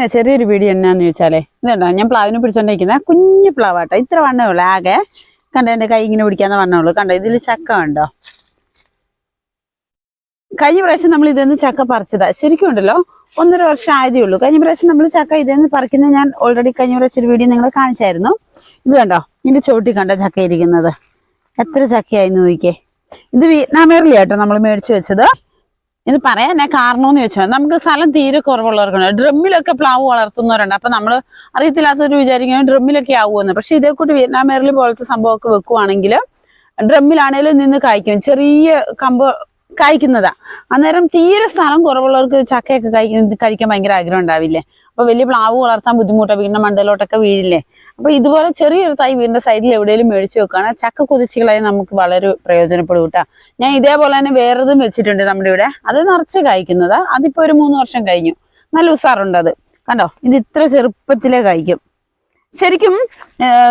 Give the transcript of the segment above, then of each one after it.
ഇന്ന് ചെറിയൊരു വീഡിയോ എന്നാന്ന് ചോദിച്ചാലേ ഇതുണ്ടോ? ഞാൻ പ്ലാവിനെ പിടിച്ചോണ്ടിരിക്കുന്ന കുഞ്ഞു പ്ലാവാട്ടോ. ഇത്ര വണ്ണേ ആകെ കണ്ടോ എന്റെ കൈ ഇങ്ങനെ പിടിക്കാന്ന് വണ്ണേ കണ്ടോ ഇതിൽ ചക്ക ഉണ്ടോ കഴിഞ്ഞ പ്രാവശ്യം നമ്മൾ ഇതെന്ന് ചക്ക പറിച്ചതാ. ശരിക്കും ഉണ്ടല്ലോ ഒന്നര വർഷം ആയതേ ഉള്ളൂ. കഴിഞ്ഞ പ്രാവശ്യം നമ്മൾ ചക്ക ഇതെന്ന് പറിക്കുന്നത് ഞാൻ ഓൾറെഡി കഴിഞ്ഞ പ്രാവശ്യം ഒരു വീഡിയോ നിങ്ങളെ കാണിച്ചായിരുന്നു. ഇത് കണ്ടോ ഇതിന്റെ ചോട്ടി കണ്ടോ ചക്ക ഇരിക്കുന്നത്? എത്ര ചക്കയായി നോക്കിക്കേ ഇത് വിയറ്റ്നാമേറിലെ കേട്ടോ നമ്മൾ മേടിച്ചു വെച്ചത്. ഇത് പറയാനാ കാരണമെന്ന് ചോദിച്ചാൽ നമുക്ക് സ്ഥലം തീരെ കുറവുള്ളവർക്കുണ്ട്. ഡ്രമ്മിലൊക്കെ പ്ലാവ് വളർത്തുന്നവരുണ്ട്. അപ്പൊ നമ്മൾ അറിയത്തില്ലാത്തവർ വിചാരിക്കുന്നത് ഡ്രമ്മിലൊക്കെ ആവുമെന്ന്. പക്ഷെ ഇതേ വിയറ്റ്നാം വിയറ്റ്നാമേറിൽ പോലത്തെ സംഭവമൊക്കെ വെക്കുവാണെങ്കിൽ ഡ്രമ്മിലാണേലും നിന്ന് കായ്ക്കും. ചെറിയ കമ്പ് കായ്ക്കുന്നതാ. അന്നേരം തീരെ സ്ഥലം കുറവുള്ളവർക്ക് ചക്കയൊക്കെ കഴിക്കാൻ ഭയങ്കര ആഗ്രഹം ഉണ്ടാവില്ലേ? അപ്പൊ വലിയ പ്ലാവ് വളർത്താൻ ബുദ്ധിമുട്ടാണ് വീടിന്റെ മണ്ടയിലോട്ടൊക്കെ വീഴില്ലേ. അപ്പൊ ഇതുപോലെ ചെറിയൊരു തൈ വീടിന്റെ സൈഡിൽ എവിടെയെങ്കിലും മേടിച്ചു വെക്കുകയാണ് ചക്ക കുതിച്ചുകളായി നമുക്ക് വളരെ പ്രയോജനപ്പെടും കേട്ടോ ഞാൻ ഇതേപോലെ തന്നെ വേറെതും വെച്ചിട്ടുണ്ട് നമ്മുടെ ഇവിടെ. അത് നിറച്ച് കായ്ക്കുന്നതാ. അതിപ്പോ ഒരു മൂന്ന് വർഷം കഴിഞ്ഞു. നല്ല ഉസാറുണ്ട് അത്. കണ്ടോ? ഇത് ഇത്ര ചെറുപ്പത്തിലേ കായ്ക്കും. ശരിക്കും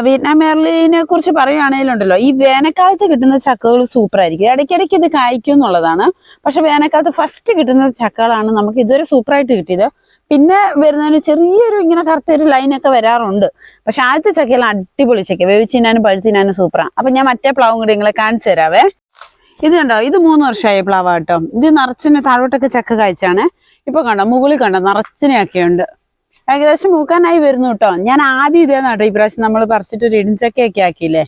വിയറ്റ്നാം എയർലൈനെ കുറിച്ച് പറയുകയാണെങ്കിലുണ്ടല്ലോ ഈ വേനൽക്കാലത്ത് കിട്ടുന്ന ചക്കകൾ സൂപ്പർ ആയിരിക്കും ഇടയ്ക്കിടയ്ക്ക് ഇത് കായ്ക്കും എന്നുള്ളതാണ്. പക്ഷെ വേനൽക്കാലത്ത് ഫസ്റ്റ് കിട്ടുന്ന ചക്കകളാണ് നമുക്ക് ഇതുവരെ സൂപ്പറായിട്ട് കിട്ടിയത്. പിന്നെ വരുന്നതിന് ചെറിയൊരു ഇങ്ങനെ കറുത്ത ഒരു ലൈനൊക്കെ വരാറുണ്ട്. പക്ഷെ ആദ്യത്തെ ചക്കയെല്ലാം അടിപൊളി ചക്ക. വേവിച്ചിനാനും പഴുത്തിനാനും സൂപ്പറാണ്. അപ്പൊ ഞാൻ മറ്റേ പ്ലാവും കൂടി നിങ്ങളെ കാണിച്ചു തരാവേ. ഇത് കണ്ടോ? ഇത് മൂന്ന് വർഷമായ പ്ലാവാട്ടോ ഇത് നിറച്ചിന് താഴോട്ടൊക്കെ ചക്ക കായ്ച്ചാണ്. ഇപ്പൊ കണ്ടോ? മുകളിൽ കണ്ടോ? നിറച്ചിനെയൊക്കെ ഉണ്ട് ഏകദേശം മൂക്കാനായി വരുന്നു കേട്ടോ. ഞാൻ ആദ്യം ഇതേ നട്ടോ ഇപ്രാവശ്യം നമ്മൾ പറിച്ചിട്ട് ഒരു ഇടിഞ്ചക്കയൊക്കെ ആക്കിയില്ലേ?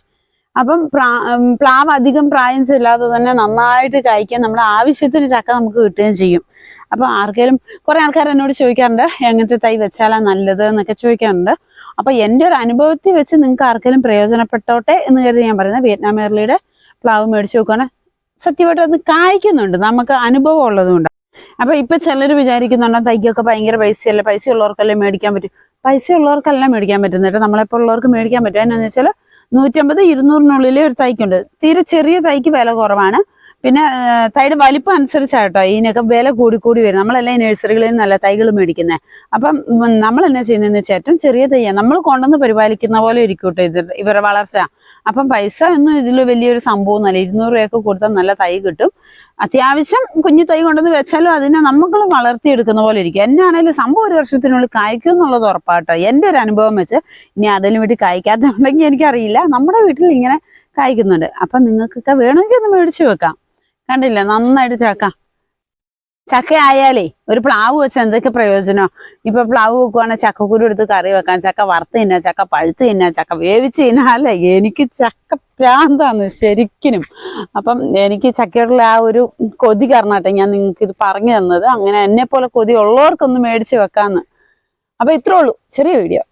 അപ്പം പ്ലാവ് അധികം പ്രായം ചെല്ലാതെ തന്നെ നന്നായിട്ട് കഴിക്കാൻ നമ്മുടെ ആവശ്യത്തിന് ചക്ക നമുക്ക് കിട്ടുകയും ചെയ്യും. അപ്പൊ ആർക്കെങ്കിലും കുറെ ആൾക്കാർ എന്നോട് ചോദിക്കാറുണ്ട് എങ്ങനത്തെ തൈ വെച്ചാലാ നല്ലത്? എന്നൊക്കെ ചോദിക്കാറുണ്ട്. അപ്പൊ എന്റെ ഒരു അനുഭവത്തിൽ വെച്ച് നിങ്ങൾക്ക് ആർക്കെങ്കിലും പ്രയോജനപ്പെട്ടോട്ടെ എന്ന് കരുതി ഞാൻ പറയുന്നത് വിയറ്റ്നാം മേർലിയുടെ പ്ലാവ് മേടിച്ച് നോക്കുകയാണെങ്കിൽ സത്യമായിട്ട് അത് കായ്ക്കുന്നുണ്ട്. നമുക്ക് അനുഭവം ഉള്ളതുകൊണ്ട് അപ്പൊ ഇപ്പൊ ചിലർ വിചാരിക്കുന്നുണ്ടോ തൈക്കൊക്കെ ഭയങ്കര പൈസയല്ലേ പൈസ ഉള്ളവർക്കല്ലേ മേടിക്കാൻ പറ്റും. പൈസ ഉള്ളവർക്കല്ല മേടിക്കാൻ പറ്റുന്നത് നമ്മളെപ്പോൾ ഉള്ളവർക്ക് മേടിക്കാൻ പറ്റും. എന്നാന്ന് വെച്ചാൽ നൂറ്റമ്പത് ഇരുന്നൂറിനുള്ളിൽ ഒരു തൈക്കുണ്ട്. തീരെ ചെറിയ തൈക്ക് വില കുറവാണ്. പിന്നെ തൈയുടെ വലിപ്പം അനുസരിച്ചാട്ടോ ഇതിനൊക്കെ വില കൂടി കൂടി വരും. നമ്മളെല്ലാം ഈ നഴ്സറികളിൽ നിന്നല്ല തൈകൾ മേടിക്കുന്നത് അപ്പം നമ്മൾ എന്നാ ചെയ്യുന്നതെന്ന് വെച്ചാൽ ഏറ്റവും ചെറിയ തൈയാണ്. നമ്മൾ കൊണ്ടുവന്ന് പരിപാലിക്കുന്ന പോലെ ഇരിക്കും കേട്ടോ ഇത്. ഇവരുടെ വളർച്ച. അപ്പം പൈസ ഒന്നും ഇതിൽ വലിയൊരു സംഭവം സംഭവമൊന്നുമല്ല. ഇരുന്നൂറ് രൂപയൊക്കെ കൊടുത്താൽ നല്ല തൈ കിട്ടും. അത്യാവശ്യം കുഞ്ഞു തൈ കൊണ്ടുവന്ന് വെച്ചാലും അതിനെ നമ്മൾ വളർത്തിയെടുക്കുന്ന പോലെ ഇരിക്കും. എന്നാണേലും സംഭവം ഒരു വർഷത്തിനുള്ളിൽ കായ്ക്കും എന്നുള്ളത് ഉറപ്പാട്ടോ. എന്റെ ഒരു അനുഭവം വെച്ച് ഇനി അതിലും വേണ്ടി കായ്ക്കാത്തുണ്ടെങ്കിൽ എനിക്കറിയില്ല. നമ്മുടെ വീട്ടിൽ ഇങ്ങനെ കായ്ക്കുന്നുണ്ട്. അപ്പം നിങ്ങൾക്കൊക്കെ വേണമെങ്കിൽ ഒന്ന് മേടിച്ചു വെക്കാം. കണ്ടില്ല? നന്നായിട്ട് ചക്ക. ചക്ക ആയാലേ ഒരു പ്ലാവ് വെച്ച് എന്തൊക്കെ പ്രയോജനം? ഇപ്പൊ പ്ലാവ് വെക്കുവാണെങ്കിൽ ചക്കക്കുരു എടുത്ത് കറി വെക്കാൻ ചക്ക വറുത്ത് തിന്നാ ചക്ക പഴുത്ത് തിന്നാ ചക്ക വേവിച്ച് തിന്നാലേ എനിക്ക് ചക്ക പ്രാന്താന്ന് ശരിക്കും അപ്പം എനിക്ക് ചക്കയോടുള്ള ആ ഒരു കൊതി കാരണട്ടെ ഞാൻ നിങ്ങൾക്ക് ഇത് പറഞ്ഞു തന്നത്. അങ്ങനെ എന്നെ പോലെ കൊതി ഉള്ളവർക്കൊന്ന് മേടിച്ച് വെക്കാന്ന്. അപ്പൊ ഇത്രേ ഉള്ളൂ. ചെറിയ വീഡിയോ.